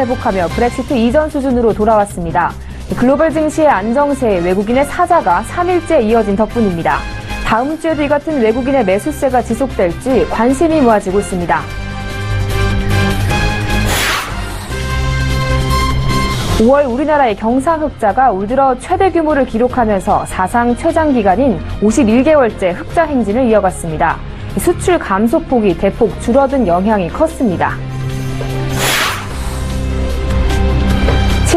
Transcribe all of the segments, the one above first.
회복하며 브렉시트 이전 수준으로 돌아왔습니다. 글로벌 증시의 안정세에 외국인의 사자가 3일째 이어진 덕분입니다. 다음 주에도 이 같은 외국인의 매수세가 지속될지 관심이 모아지고 있습니다. 5월 우리나라의 경상흑자가 올 들어 최대 규모를 기록하면서 사상 최장 기간인 51개월째 흑자 행진을 이어갔습니다. 수출 감소폭이 대폭 줄어든 영향이 컸습니다.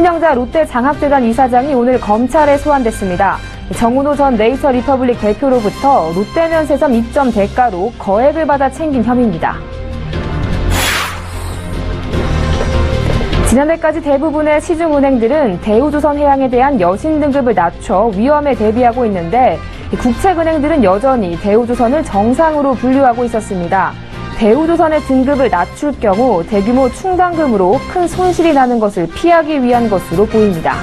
신영자 롯데 장학재단 이사장이 오늘 검찰에 소환됐습니다. 정은호 전 네이처 리퍼블릭 대표로부터 롯데면 세점 입점 대가로 거액을 받아 챙긴 혐의입니다. 지난해까지 대부분의 시중은행들은 대우조선 해양에 대한 여신 등급을 낮춰 위험에 대비하고 있는데 국책은행들은 여전히 대우조선을 정상으로 분류하고 있었습니다. 대우조선의 등급을 낮출 경우 대규모 충당금으로 큰 손실이 나는 것을 피하기 위한 것으로 보입니다.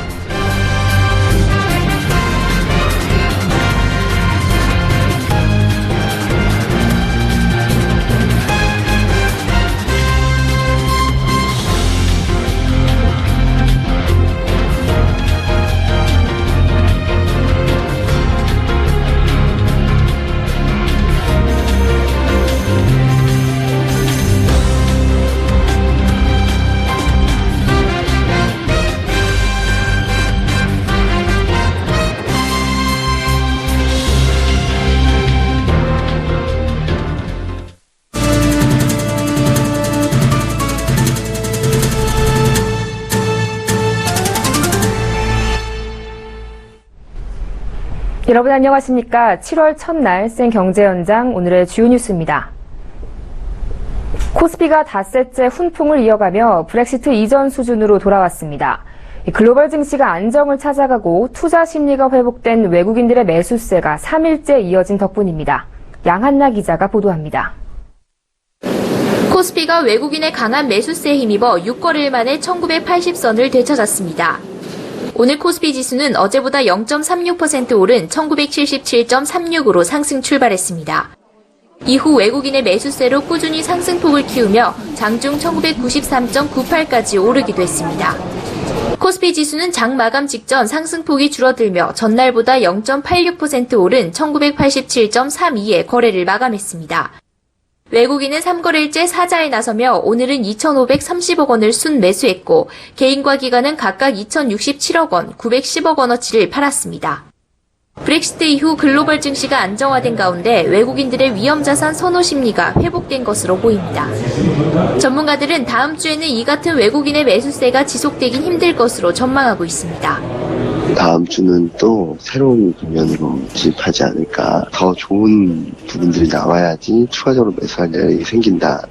여러분 안녕하십니까. 7월 첫날 센 경제 현장 오늘의 주요 뉴스입니다. 코스피가 닷새째 훈풍을 이어가며 브렉시트 이전 수준으로 돌아왔습니다. 글로벌 증시가 안정을 찾아가고 투자 심리가 회복된 외국인들의 매수세가 3일째 이어진 덕분입니다. 양한나 기자가 보도합니다. 코스피가 외국인의 강한 매수세에 힘입어 6거래일 만에 1980선을 되찾았습니다. 오늘 코스피 지수는 어제보다 0.36% 오른 1977.36으로 상승 출발했습니다. 이후 외국인의 매수세로 꾸준히 상승폭을 키우며 장중 1993.98까지 오르기도 했습니다. 코스피 지수는 장 마감 직전 상승폭이 줄어들며 전날보다 0.86% 오른 1987.32에 거래를 마감했습니다. 외국인은 3거래일째 사자에 나서며 오늘은 2,530억 원을 순 매수했고 개인과 기관은 각각 2,067억 원, 910억 원어치를 팔았습니다. 브렉시트 이후 글로벌 증시가 안정화된 가운데 외국인들의 위험자산 선호 심리가 회복된 것으로 보입니다. 전문가들은 다음 주에는 이 같은 외국인의 매수세가 지속되긴 힘들 것으로 전망하고 있습니다. 다음 주는 또 새로운 국면으로 진입하지 않을까. 더 좋은 부분들이 나와야지 추가적으로 매수할 일이 생긴다.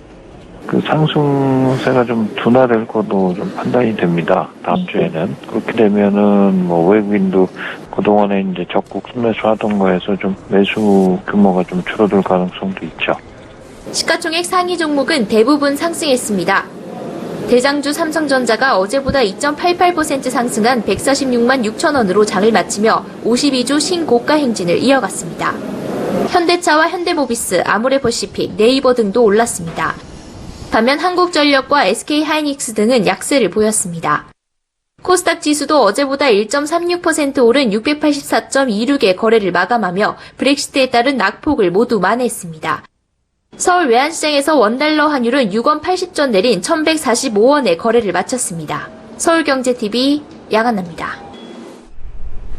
그 상승세가 좀 둔화될 것도 좀 판단이 됩니다. 다음 주에는 그렇게 되면은 뭐 외국인도 그동안에 이제 적극 순매수 하던 거에서 좀 매수 규모가 좀 줄어들 가능성도 있죠. 시가총액 상위 종목은 대부분 상승했습니다. 대장주 삼성전자가 어제보다 2.88% 상승한 146만 6천 원으로 장을 마치며 52주 신고가 행진을 이어갔습니다. 현대차와 현대모비스, 아모레퍼시픽, 네이버 등도 올랐습니다. 반면 한국전력과 SK하이닉스 등은 약세를 보였습니다. 코스닥 지수도 어제보다 1.36% 오른 684.26의 거래를 마감하며 브렉시트에 따른 낙폭을 모두 만회했습니다. 서울 외환시장에서 원달러 환율은 6원 80전 내린 1145원에 거래를 마쳤습니다. 서울경제TV 양한나입니다.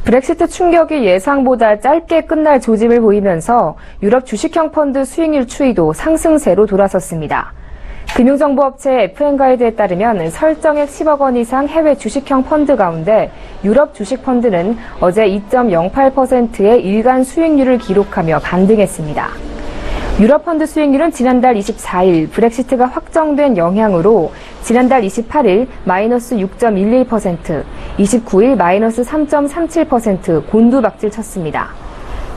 브렉시트 충격이 예상보다 짧게 끝날 조짐을 보이면서 유럽 주식형 펀드 수익률 추이도 상승세로 돌아섰습니다. 금융정보업체 FN가이드에 따르면 설정액 10억 원 이상 해외 주식형 펀드 가운데 유럽 주식 펀드는 어제 2.08%의 일간 수익률을 기록하며 반등했습니다. 유럽 펀드 수익률은 지난달 24일 브렉시트가 확정된 영향으로 지난달 28일 마이너스 6.11%, 29일 마이너스 3.37% 곤두박질 쳤습니다.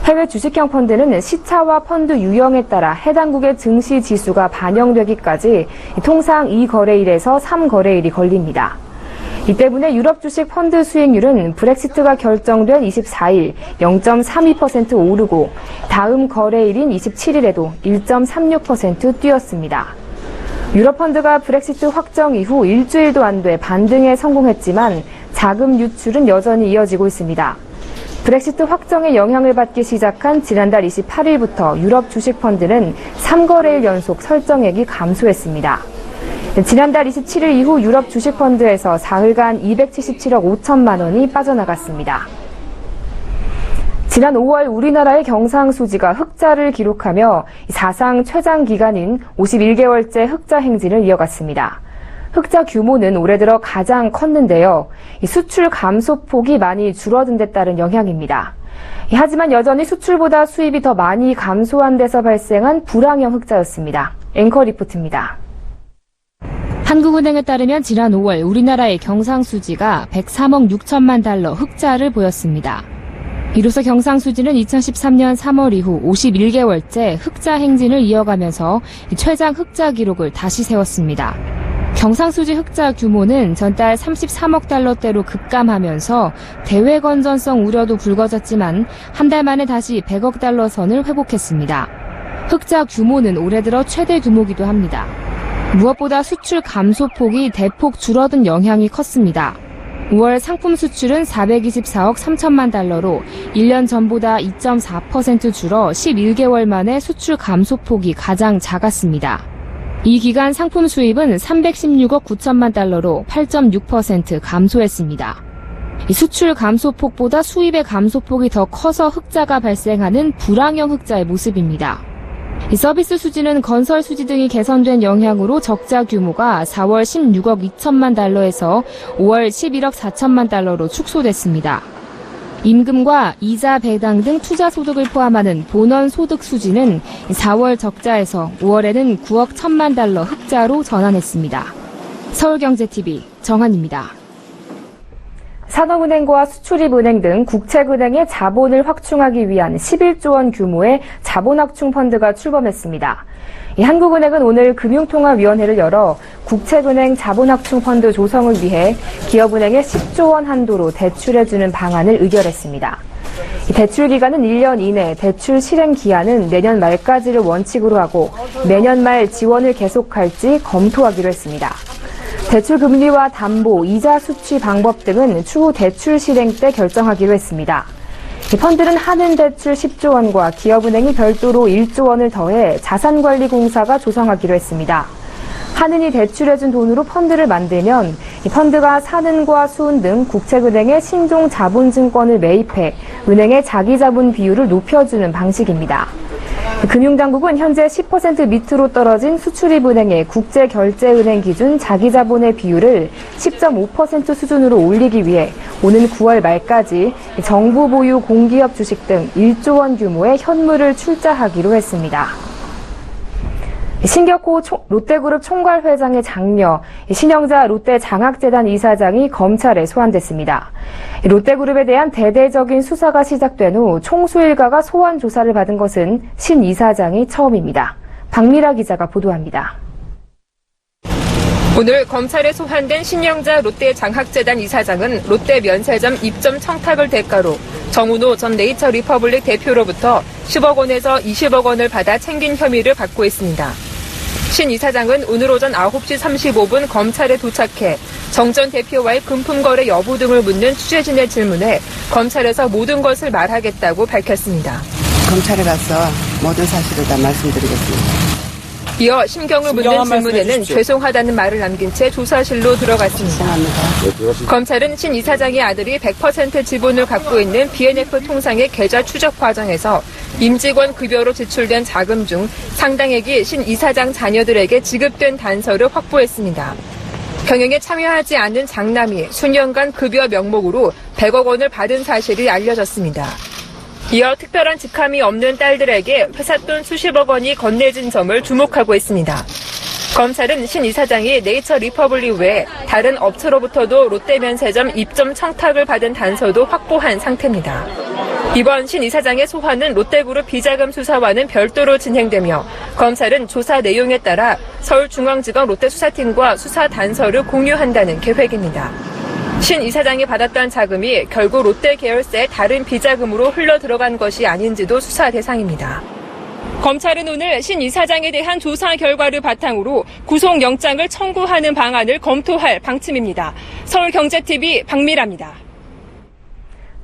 해외 주식형 펀드는 시차와 펀드 유형에 따라 해당국의 증시 지수가 반영되기까지 통상 2거래일에서 3거래일이 걸립니다. 이 때문에 유럽 주식 펀드 수익률은 브렉시트가 결정된 24일 0.32% 오르고 다음 거래일인 27일에도 1.36% 뛰었습니다. 유럽 펀드가 브렉시트 확정 이후 일주일도 안 돼 반등에 성공했지만 자금 유출은 여전히 이어지고 있습니다. 브렉시트 확정의 영향을 받기 시작한 지난달 28일부터 유럽 주식 펀드는 3거래일 연속 설정액이 감소했습니다. 지난달 27일 이후 유럽 주식 펀드에서 사흘간 277억 5천만 원이 빠져나갔습니다. 지난 5월 우리나라의 경상수지가 흑자를 기록하며 사상 최장 기간인 51개월째 흑자 행진을 이어갔습니다. 흑자 규모는 올해 들어 가장 컸는데요. 이 수출 감소폭이 많이 줄어든 데 따른 영향입니다. 이 하지만 여전히 수출보다 수입이 더 많이 감소한 데서 발생한 불황형 흑자였습니다. 앵커 리포트입니다. 한국은행에 따르면 지난 5월 우리나라의 경상수지가 103억 6천만 달러 흑자를 보였습니다. 이로써 경상수지는 2013년 3월 이후 51개월째 흑자 행진을 이어가면서 최장 흑자 기록을 다시 세웠습니다. 경상수지 흑자 규모는 전달 33억 달러대로 급감하면서 대외 건전성 우려도 불거졌지만 한 달 만에 다시 100억 달러 선을 회복했습니다. 흑자 규모는 올해 들어 최대 규모기도 합니다. 무엇보다 수출 감소폭이 대폭 줄어든 영향이 컸습니다. 5월 상품 수출은 424억 3천만 달러로 1년 전보다 2.4% 줄어 11개월 만에 수출 감소폭이 가장 작았습니다. 이 기간 상품 수입은 316억 9천만 달러로 8.6% 감소했습니다. 이 수출 감소폭보다 수입의 감소폭이 더 커서 흑자가 발생하는 불황형 흑자의 모습입니다. 이 서비스 수지는 건설 수지 등이 개선된 영향으로 적자 규모가 4월 16억 2천만 달러에서 5월 11억 4천만 달러로 축소됐습니다. 임금과 이자 배당 등 투자 소득을 포함하는 본원 소득 수지는 4월 적자에서 5월에는 9억 1천만 달러 흑자로 전환했습니다. 서울경제TV 정한입니다. 산업은행과 수출입은행 등 국책은행의 자본을 확충하기 위한 11조 원 규모의 자본확충 펀드가 출범했습니다. 이 한국은행은 오늘 금융통화위원회를 열어 국책은행 자본확충 펀드 조성을 위해 기업은행에 10조 원 한도로 대출해주는 방안을 의결했습니다. 이 대출 기간은 1년 이내, 대출 실행 기한은 내년 말까지를 원칙으로 하고 매년 말 지원을 계속할지 검토하기로 했습니다. 대출 금리와 담보, 이자 수취 방법 등은 추후 대출 실행 때 결정하기로 했습니다. 이 펀드는 한은 대출 10조 원과 기업은행이 별도로 1조 원을 더해 자산관리공사가 조성하기로 했습니다. 한은이 대출해준 돈으로 펀드를 만들면 이 펀드가 산은과 수은 등 국책은행의 신종 자본증권을 매입해 은행의 자기 자본 비율을 높여주는 방식입니다. 금융당국은 현재 10% 밑으로 떨어진 수출입은행의 국제결제은행 기준 자기자본의 비율을 10.5% 수준으로 올리기 위해 오는 9월 말까지 정부 보유 공기업 주식 등 1조 원 규모의 현물을 출자하기로 했습니다. 신격호 롯데그룹 총괄회장의 장녀 신영자 롯데 장학재단 이사장이 검찰에 소환됐습니다. 롯데그룹에 대한 대대적인 수사가 시작된 후 총수 일가가 소환 조사를 받은 것은 신 이사장이 처음입니다. 박미라 기자가 보도합니다. 오늘 검찰에 소환된 신영자 롯데 장학재단 이사장은 롯데 면세점 입점 청탁을 대가로 정운호 전 네이처 리퍼블릭 대표로부터 10억 원에서 20억 원을 받아 챙긴 혐의를 받고 있습니다. 신 이사장은 오늘 오전 9시 35분 검찰에 도착해 정 전 대표와의 금품 거래 여부 등을 묻는 취재진의 질문에 검찰에서 모든 것을 말하겠다고 밝혔습니다. 검찰에 가서 모든 사실을 다 말씀드리겠습니다. 이어 심경을 묻는 질문에는 죄송하다는 말을 남긴 채 조사실로 들어갔습니다. 죄송합니다. 검찰은 신 이사장의 아들이 100% 지분을 갖고 있는 BNF 통상의 계좌 추적 과정에서 임직원 급여로 지출된 자금 중 상당액이 신 이사장 자녀들에게 지급된 단서를 확보했습니다. 경영에 참여하지 않는 장남이 수년간 급여 명목으로 100억 원을 받은 사실이 알려졌습니다. 이어 특별한 직함이 없는 딸들에게 회사 돈 수십억 원이 건네진 점을 주목하고 있습니다. 검찰은 신 이사장이 네이처 리퍼블릭 외 다른 업체로부터도 롯데면세점 입점 청탁을 받은 단서도 확보한 상태입니다. 이번 신 이사장의 소환은 롯데그룹 비자금 수사와는 별도로 진행되며 검찰은 조사 내용에 따라 서울중앙지검 롯데수사팀과 수사 단서를 공유한다는 계획입니다. 신 이사장이 받았던 자금이 결국 롯데 계열사의 다른 비자금으로 흘러 들어간 것이 아닌지도 수사 대상입니다. 검찰은 오늘 신 이사장에 대한 조사 결과를 바탕으로 구속영장을 청구하는 방안을 검토할 방침입니다. 서울경제TV 박미라입니다.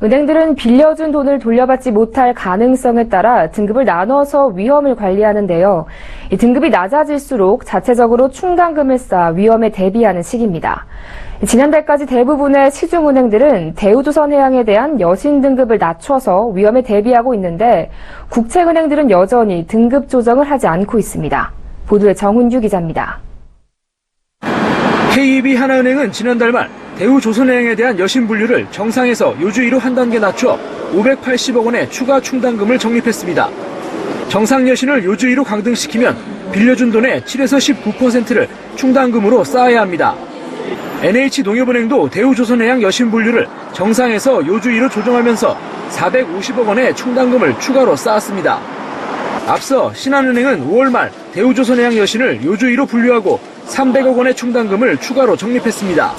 은행들은 빌려준 돈을 돌려받지 못할 가능성에 따라 등급을 나눠서 위험을 관리하는데요. 이 등급이 낮아질수록 자체적으로 충당금을 쌓아 위험에 대비하는 시기입니다. 지난달까지 대부분의 시중은행들은 대우조선해양에 대한 여신 등급을 낮춰서 위험에 대비하고 있는데 국책은행들은 여전히 등급 조정을 하지 않고 있습니다. 보도에 정훈규 기자입니다. KB 하나은행은 지난달 말 대우조선해양에 대한 여신 분류를 정상에서 요주의로 한 단계 낮춰 580억 원의 추가 충당금을 적립했습니다. 정상 여신을 요주의로 강등시키면 빌려준 돈의 7에서 19%를 충당금으로 쌓아야 합니다. NH농협은행도 대우조선해양 여신 분류를 정상에서 요주의로 조정하면서 450억 원의 충당금을 추가로 쌓았습니다. 앞서 신한은행은 5월 말 대우조선해양 여신을 요주의로 분류하고 300억 원의 충당금을 추가로 적립했습니다.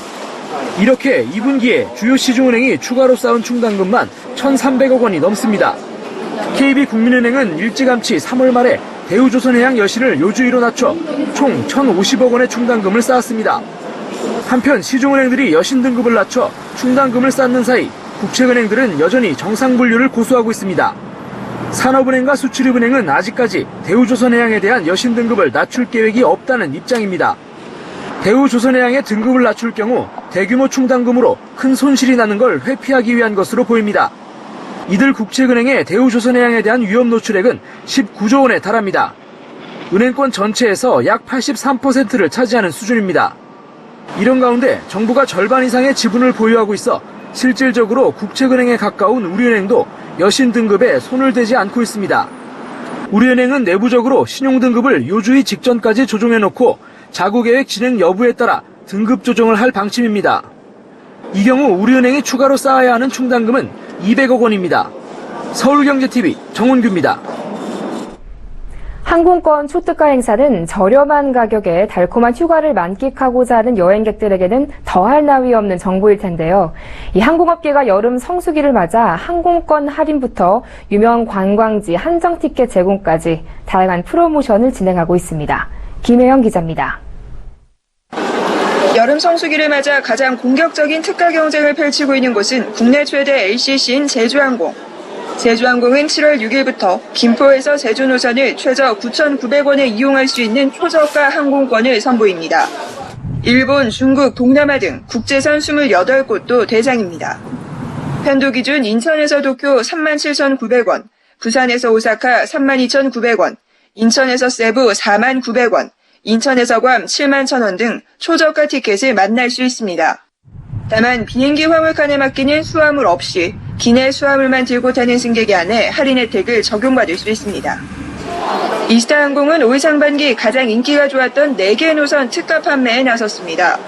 이렇게 2분기에 주요 시중은행이 추가로 쌓은 충당금만 1,300억 원이 넘습니다. KB국민은행은 일찌감치 3월 말에 대우조선해양 여신을 요주의로 낮춰 총 1,050억 원의 충당금을 쌓았습니다. 한편 시중은행들이 여신 등급을 낮춰 충당금을 쌓는 사이 국책은행들은 여전히 정상 분류를 고수하고 있습니다. 산업은행과 수출입은행은 아직까지 대우조선해양에 대한 여신 등급을 낮출 계획이 없다는 입장입니다. 대우조선해양의 등급을 낮출 경우 대규모 충당금으로 큰 손실이 나는 걸 회피하기 위한 것으로 보입니다. 이들 국책은행의 대우조선해양에 대한 위험 노출액은 19조 원에 달합니다. 은행권 전체에서 약 83%를 차지하는 수준입니다. 이런 가운데 정부가 절반 이상의 지분을 보유하고 있어 실질적으로 국책은행에 가까운 우리은행도 여신 등급에 손을 대지 않고 있습니다. 우리은행은 내부적으로 신용 등급을 요주의 직전까지 조정해 놓고 자구 계획 진행 여부에 따라 등급 조정을 할 방침입니다. 이 경우 우리은행이 추가로 쌓아야 하는 충당금은 200억 원입니다. 서울경제TV 정훈규입니다. 항공권 초특가 행사는 저렴한 가격에 달콤한 휴가를 만끽하고자 하는 여행객들에게는 더할 나위 없는 정보일 텐데요. 이 항공업계가 여름 성수기를 맞아 항공권 할인부터 유명 관광지 한정 티켓 제공까지 다양한 프로모션을 진행하고 있습니다. 김혜영 기자입니다. 여름 성수기를 맞아 가장 공격적인 특가 경쟁을 펼치고 있는 곳은 국내 최대 LCC인 제주항공. 제주항공은 7월 6일부터 김포에서 제주 노선을 최저 9,900원에 이용할 수 있는 초저가 항공권을 선보입니다. 일본, 중국, 동남아 등 국제선 28곳도 대상입니다. 편도 기준 인천에서 도쿄 37,900원, 부산에서 오사카 32,900원, 인천에서 세부 4,900원, 인천에서 괌 7만 1,000원 등 초저가 티켓을 만날 수 있습니다. 다만 비행기 화물칸에 맡기는 수화물 없이 기내 수화물만 들고 타는 승객에 한해 할인 혜택을 적용받을 수 있습니다. 이스타항공은 올 상반기 가장 인기가 좋았던 4개 노선 특가 판매에 나섰습니다.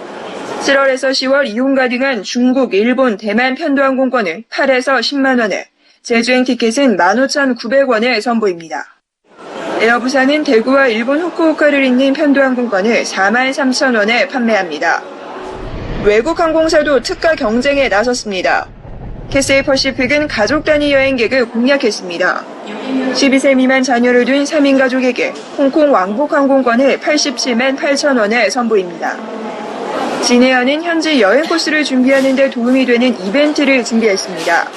7월에서 10월 이용 가능한 중국, 일본, 대만 편도항공권을 8에서 10만 원에, 제주행 티켓은 15,900원에 선보입니다. 에어부산은 대구와 일본 후쿠오카를 잇는 편도항공권을 4만 3천 원에 판매합니다. 외국 항공사도 특가 경쟁에 나섰습니다. 캐세이 퍼시픽은 가족 단위 여행객을 공략했습니다. 12세 미만 자녀를 둔 3인 가족에게 홍콩 왕복 항공권을 87만 8천 원에 선보입니다. 진해안은 현지 여행 코스를 준비하는 데 도움이 되는 이벤트를 준비했습니다.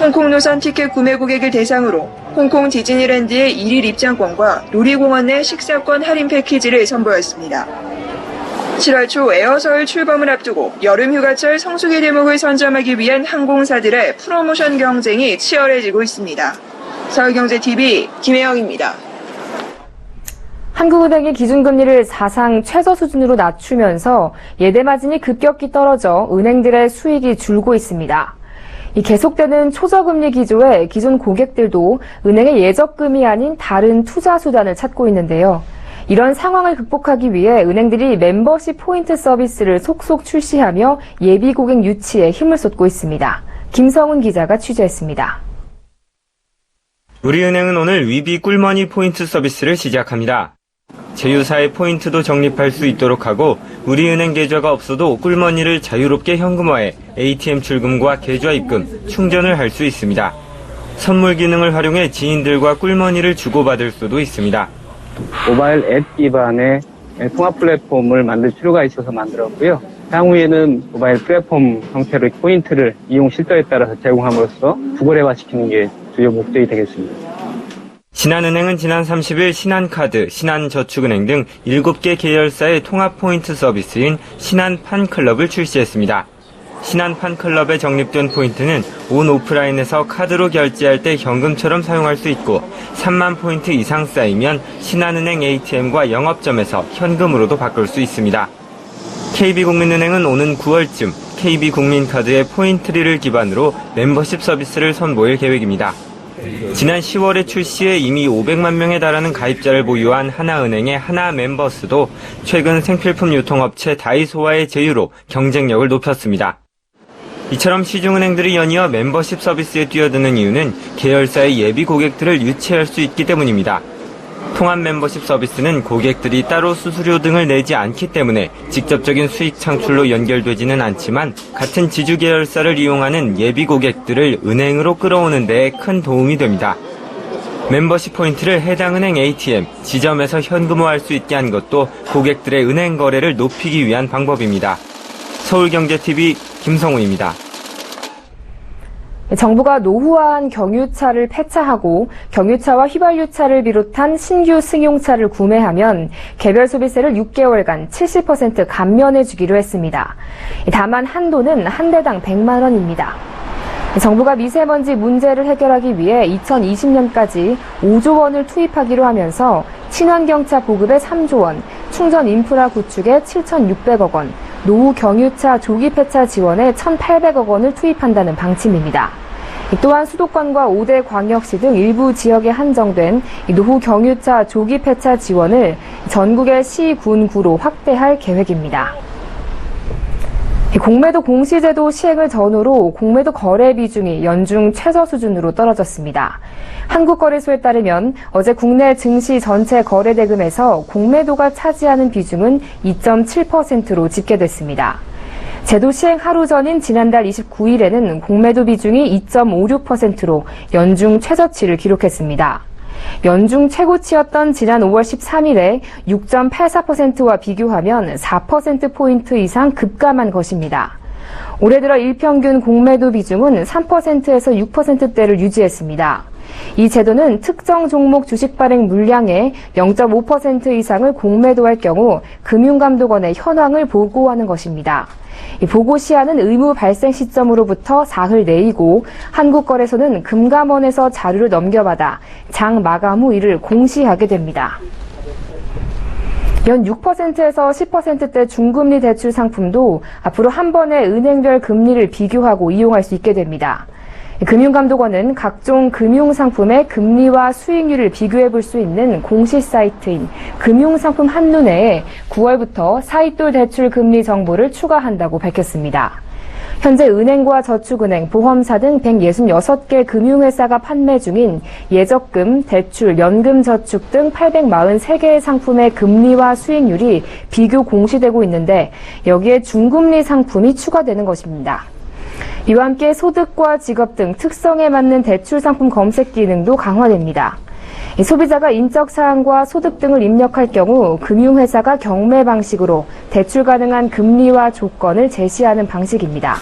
홍콩 노선 티켓 구매 고객을 대상으로 홍콩 디즈니랜드의 1일 입장권과 놀이공원 내 식사권 할인 패키지를 선보였습니다. 7월 초 에어서울 출범을 앞두고 여름 휴가철 성수기 대목을 선점하기 위한 항공사들의 프로모션 경쟁이 치열해지고 있습니다. 서울경제TV 김혜영입니다. 한국은행이 기준금리를 사상 최저 수준으로 낮추면서 예대 마진이 급격히 떨어져 은행들의 수익이 줄고 있습니다. 이 계속되는 초저금리 기조에 기존 고객들도 은행의 예적금이 아닌 다른 투자 수단을 찾고 있는데요. 이런 상황을 극복하기 위해 은행들이 멤버십 포인트 서비스를 속속 출시하며 예비 고객 유치에 힘을 쏟고 있습니다. 김성훈 기자가 취재했습니다. 우리은행은 오늘 위비 꿀머니 포인트 서비스를 시작합니다. 제휴사의 포인트도 적립할 수 있도록 하고 우리은행 계좌가 없어도 꿀머니를 자유롭게 현금화해 ATM 출금과 계좌 입금, 충전을 할 수 있습니다. 선물 기능을 활용해 지인들과 꿀머니를 주고받을 수도 있습니다. 모바일 앱 기반의 통합 플랫폼을 만들 필요가 있어서 만들었고요. 향후에는 모바일 플랫폼 형태로 포인트를 이용 실도에 따라서 제공함으로써 구글화시키는 게 주요 목적이 되겠습니다. 신한은행은 지난 30일 신한카드, 신한저축은행 등 7개 계열사의 통합 포인트 서비스인 신한판클럽을 출시했습니다. 신한판클럽에 적립된 포인트는 온 오프라인에서 카드로 결제할 때 현금처럼 사용할 수 있고 3만 포인트 이상 쌓이면 신한은행 ATM과 영업점에서 현금으로도 바꿀 수 있습니다. KB국민은행은 오는 9월쯤 KB국민카드의 포인트리를 기반으로 멤버십 서비스를 선보일 계획입니다. 지난 10월에 출시해 이미 500만 명에 달하는 가입자를 보유한 하나은행의 하나 멤버스도 최근 생필품 유통업체 다이소와의 제휴로 경쟁력을 높였습니다. 이처럼 시중은행들이 연이어 멤버십 서비스에 뛰어드는 이유는 계열사의 예비 고객들을 유치할 수 있기 때문입니다. 통합 멤버십 서비스는 고객들이 따로 수수료 등을 내지 않기 때문에 직접적인 수익 창출로 연결되지는 않지만 같은 지주 계열사를 이용하는 예비 고객들을 은행으로 끌어오는 데 큰 도움이 됩니다. 멤버십 포인트를 해당 은행 ATM, 지점에서 현금화할 수 있게 한 것도 고객들의 은행 거래를 높이기 위한 방법입니다. 서울경제TV 김성우입니다. 정부가 노후화한 경유차를 폐차하고 경유차와 휘발유차를 비롯한 신규 승용차를 구매하면 개별 소비세를 6개월간 70% 감면해 주기로 했습니다. 다만 한도는 한 대당 100만 원입니다. 정부가 미세먼지 문제를 해결하기 위해 2020년까지 5조 원을 투입하기로 하면서 친환경차 보급에 3조 원, 충전 인프라 구축에 7,600억 원, 노후 경유차 조기 폐차 지원에 1,800억 원을 투입한다는 방침입니다. 또한 수도권과 5대 광역시 등 일부 지역에 한정된 노후 경유차 조기 폐차 지원을 전국의 시, 군, 구로 확대할 계획입니다. 공매도 공시제도 시행을 전후로 공매도 거래 비중이 연중 최저 수준으로 떨어졌습니다. 한국거래소에 따르면 어제 국내 증시 전체 거래 대금에서 공매도가 차지하는 비중은 2.7%로 집계됐습니다. 제도 시행 하루 전인 지난달 29일에는 공매도 비중이 2.56%로 연중 최저치를 기록했습니다. 연중 최고치였던 지난 5월 13일에 6.84%와 비교하면 4%포인트 이상 급감한 것입니다. 올해 들어 일평균 공매도 비중은 3%에서 6%대를 유지했습니다. 이 제도는 특정 종목 주식 발행 물량의 0.5% 이상을 공매도할 경우 금융감독원에 현황을 보고하는 것입니다. 이 보고 시한은 의무 발생 시점으로부터 사흘 내이고 한국거래소는 금감원에서 자료를 넘겨받아 장 마감 후 이를 공시하게 됩니다. 연 6%에서 10%대 중금리 대출 상품도 앞으로 한 번에 은행별 금리를 비교하고 이용할 수 있게 됩니다. 금융감독원은 각종 금융상품의 금리와 수익률을 비교해 볼 수 있는 공시 사이트인 금융상품 한눈에 9월부터 사이돌 대출 금리 정보를 추가한다고 밝혔습니다. 현재 은행과 저축은행, 보험사 등 166개 금융회사가 판매 중인 예적금, 대출, 연금 저축 등 843개의 상품의 금리와 수익률이 비교 공시되고 있는데 여기에 중금리 상품이 추가되는 것입니다. 이와 함께 소득과 직업 등 특성에 맞는 대출 상품 검색 기능도 강화됩니다. 소비자가 인적 사항과 소득 등을 입력할 경우 금융회사가 경매 방식으로 대출 가능한 금리와 조건을 제시하는 방식입니다.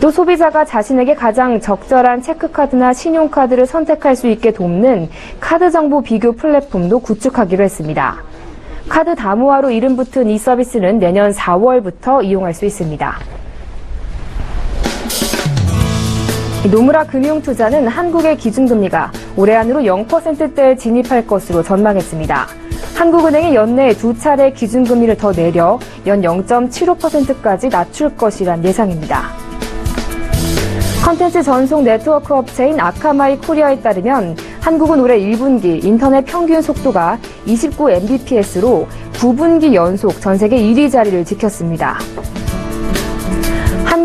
또 소비자가 자신에게 가장 적절한 체크카드나 신용카드를 선택할 수 있게 돕는 카드 정보 비교 플랫폼도 구축하기로 했습니다. 카드 다모아로 이름 붙은 이 서비스는 내년 4월부터 이용할 수 있습니다. 노무라 금융투자는 한국의 기준금리가 올해 안으로 0%대에 진입할 것으로 전망했습니다. 한국은행이 연내 두 차례 기준금리를 더 내려 연 0.75%까지 낮출 것이란 예상입니다. 컨텐츠 전송 네트워크 업체인 아카마이 코리아에 따르면 한국은 올해 1분기 인터넷 평균 속도가 29mbps로 9분기 연속 전 세계 1위 자리를 지켰습니다.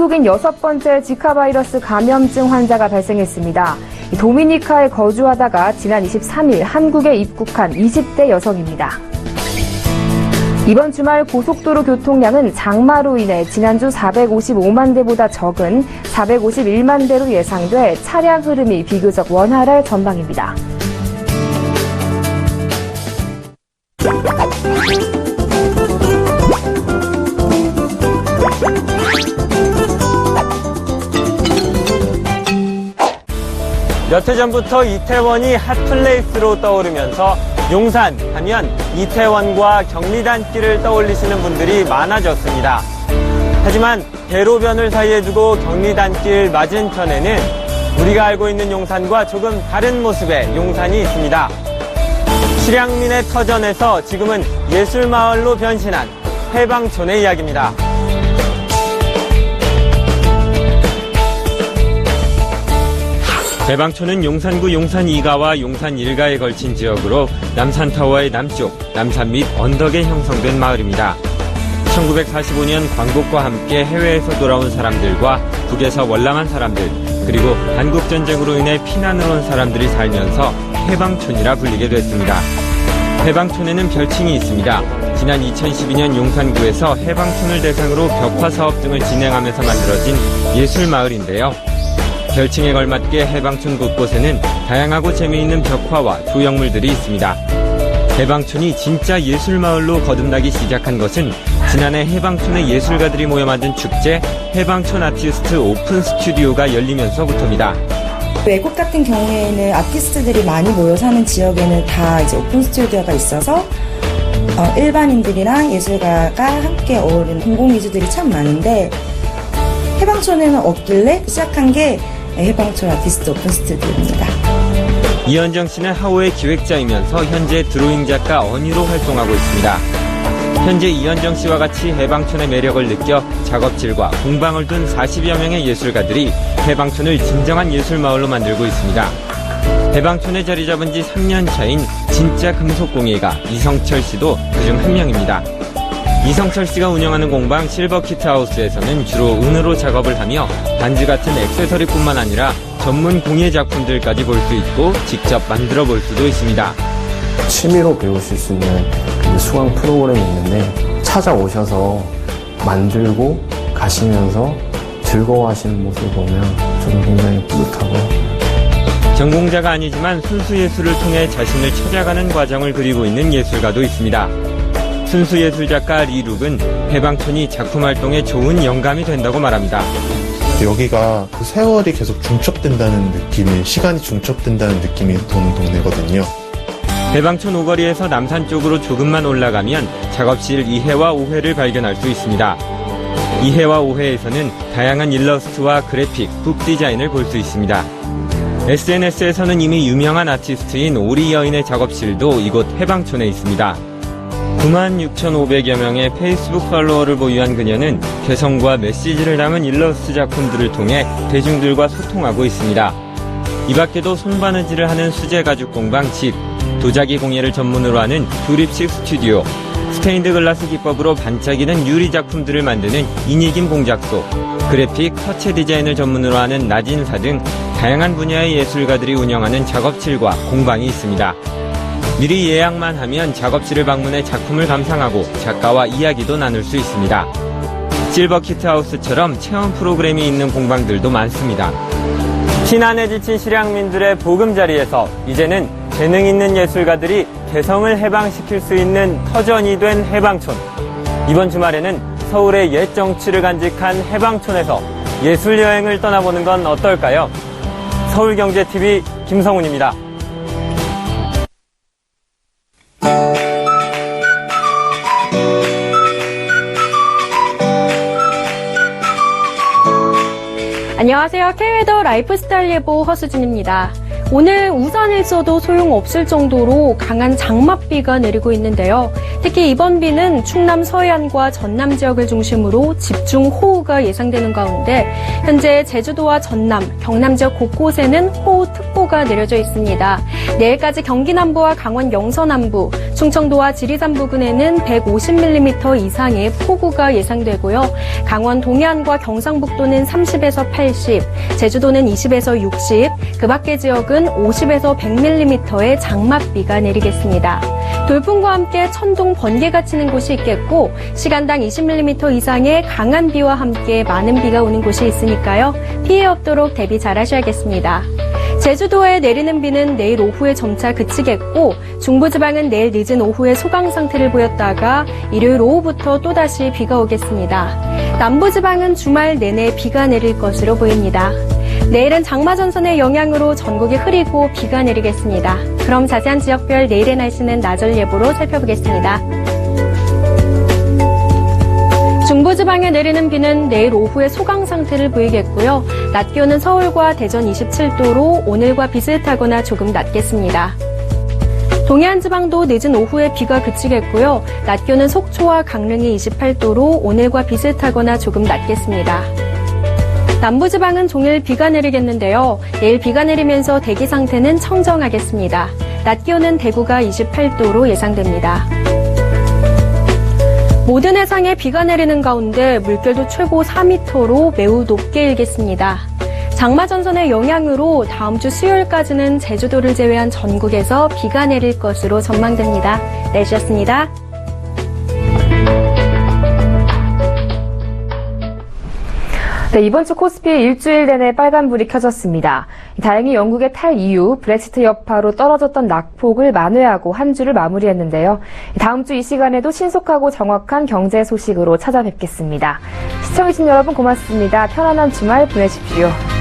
한국인 여섯 번째 지카 바이러스 감염증 환자가 발생했습니다. 도미니카에 거주하다가 지난 23일 한국에 입국한 20대 여성입니다. 이번 주말 고속도로 교통량은 장마로 인해 지난주 455만 대보다 적은 451만 대로 예상돼 차량 흐름이 비교적 원활할 전망입니다. 몇 해 전부터 이태원이 핫플레이스로 떠오르면서 용산 하면 이태원과 경리단길을 떠올리시는 분들이 많아졌습니다. 하지만 대로변을 사이에 두고 경리단길 맞은편에는 우리가 알고 있는 용산과 조금 다른 모습의 용산이 있습니다. 실향민의 터전에서 지금은 예술마을로 변신한 해방촌의 이야기입니다. 대방촌은 용산구 용산 2가와 용산 1가에 걸친 지역으로 남산타워의 남쪽, 남산 및 언덕에 형성된 마을입니다. 1945년 광복과 함께 해외에서 돌아온 사람들과 북에서 월남한 사람들, 그리고 한국전쟁으로 인해 피난을 온 사람들이 살면서 해방촌이라 불리게 됐습니다. 해방촌에는 별칭이 있습니다. 지난 2012년 용산구에서 해방촌을 대상으로 벽화 사업 등을 진행하면서 만들어진 예술마을인데요. 별칭에 걸맞게 해방촌 곳곳에는 다양하고 재미있는 벽화와 조형물들이 있습니다. 해방촌이 진짜 예술마을로 거듭나기 시작한 것은 지난해 해방촌의 예술가들이 모여 만든 축제 해방촌 아티스트 오픈 스튜디오가 열리면서부터입니다. 외국 같은 경우에는 아티스트들이 많이 모여 사는 지역에는 다 이제 오픈 스튜디오가 있어서 어, 일반인들이랑 예술가가 함께 어울리는 공공미술들이 참 많은데 해방촌에는 없길래 시작한 게 해방촌 아티스트 오픈 스튜디오입니다. 이현정 씨는 하우의 기획자이면서 현재 드로잉 작가 언니로 활동하고 있습니다. 현재 이현정 씨와 같이 해방촌의 매력을 느껴 작업실과 공방을 둔 40여 명의 예술가들이 해방촌을 진정한 예술 마을로 만들고 있습니다. 해방촌에 자리 잡은 지 3년 차인 진짜 금속공예가 이성철 씨도 그중 한 명입니다. 이성철 씨가 운영하는 공방 실버키트 하우스에서는 주로 은으로 작업을 하며 반지 같은 액세서리뿐만 아니라 전문 공예 작품들까지 볼 수 있고 직접 만들어 볼 수도 있습니다. 취미로 배우실 수 있는 그 수강 프로그램이 있는데 찾아오셔서 만들고 가시면서 즐거워하시는 모습을 보면 저는 굉장히 뿌듯하고 전공자가 아니지만 순수 예술을 통해 자신을 찾아가는 과정을 그리고 있는 예술가도 있습니다. 순수 예술 작가 리룩은 해방촌이 작품 활동에 좋은 영감이 된다고 말합니다. 여기가 그 세월이 계속 중첩된다는 느낌이, 시간이 중첩된다는 느낌이 도는 동네거든요. 해방촌 오거리에서 남산 쪽으로 조금만 올라가면 작업실 2회와 5회를 발견할 수 있습니다. 2회와 5회에서는 다양한 일러스트와 그래픽, 북 디자인을 볼 수 있습니다. SNS에서는 이미 유명한 아티스트인 오리 여인의 작업실도 이곳 해방촌에 있습니다. 96,500여 명의 페이스북 팔로워를 보유한 그녀는 개성과 메시지를 담은 일러스트 작품들을 통해 대중들과 소통하고 있습니다. 이 밖에도 손바느질을 하는 수제 가죽 공방 집, 도자기 공예를 전문으로 하는 조립식 스튜디오, 스테인드 글라스 기법으로 반짝이는 유리 작품들을 만드는 이니김 공작소, 그래픽, 터치 디자인을 전문으로 하는 나진사 등 다양한 분야의 예술가들이 운영하는 작업실과 공방이 있습니다. 미리 예약만 하면 작업실을 방문해 작품을 감상하고 작가와 이야기도 나눌 수 있습니다. 실버키트 하우스처럼 체험 프로그램이 있는 공방들도 많습니다. 피난에 지친 실향민들의 보금자리에서 이제는 재능 있는 예술가들이 개성을 해방시킬 수 있는 터전이 된 해방촌. 이번 주말에는 서울의 옛 정치를 간직한 해방촌에서 예술 여행을 떠나보는 건 어떨까요? 서울경제TV 김성훈입니다. 안녕하세요. K웨더 라이프스타일 예보 허수진입니다. 오늘 우산을 써도 소용없을 정도로 강한 장맛비가 내리고 있는데요. 특히 이번 비는 충남 서해안과 전남 지역을 중심으로 집중 호우가 예상되는 가운데 현재 제주도와 전남, 경남 지역 곳곳에는 호우특보가 내려져 있습니다. 내일까지 경기 남부와 강원 영서 남부, 충청도와 지리산 부근에는 150mm 이상의 폭우가 예상되고요. 강원 동해안과 경상북도는 30에서 80, 50, 제주도는 20에서 60, 그 밖의 지역은 50에서 100mm의 장맛비가 내리겠습니다. 돌풍과 함께 천둥 번개가 치는 곳이 있겠고 시간당 20mm 이상의 강한 비와 함께 많은 비가 오는 곳이 있으니까요. 피해 없도록 대비 잘 하셔야겠습니다. 제주도에 내리는 비는 내일 오후에 점차 그치겠고 중부지방은 내일 늦은 오후에 소강 상태를 보였다가 일요일 오후부터 또다시 비가 오겠습니다. 남부지방은 주말 내내 비가 내릴 것으로 보입니다. 내일은 장마전선의 영향으로 전국이 흐리고 비가 내리겠습니다. 그럼 자세한 지역별 내일의 날씨는 나절 예보로 살펴보겠습니다. 중부지방에 내리는 비는 내일 오후에 소강 상태를 보이겠고요. 낮 기온은 서울과 대전 27도로 오늘과 비슷하거나 조금 낮겠습니다. 동해안 지방도 늦은 오후에 비가 그치겠고요. 낮 기온은 속초와 강릉이 28도로 오늘과 비슷하거나 조금 낮겠습니다. 남부지방은 종일 비가 내리겠는데요. 내일 비가 내리면서 대기 상태는 청정하겠습니다. 낮 기온은 대구가 28도로 예상됩니다. 모든 해상에 비가 내리는 가운데 물결도 최고 4m로 매우 높게 일겠습니다. 장마 전선의 영향으로 다음 주 수요일까지는 제주도를 제외한 전국에서 비가 내릴 것으로 전망됩니다. 내주셨습니다. 네, 이번 주 코스피 일주일 내내 빨간불이 켜졌습니다. 다행히 영국의 탈 이후 브렉시트 여파로 떨어졌던 낙폭을 만회하고 한 주를 마무리했는데요. 다음 주 이 시간에도 신속하고 정확한 경제 소식으로 찾아뵙겠습니다. 시청해주신 여러분 고맙습니다. 편안한 주말 보내십시오.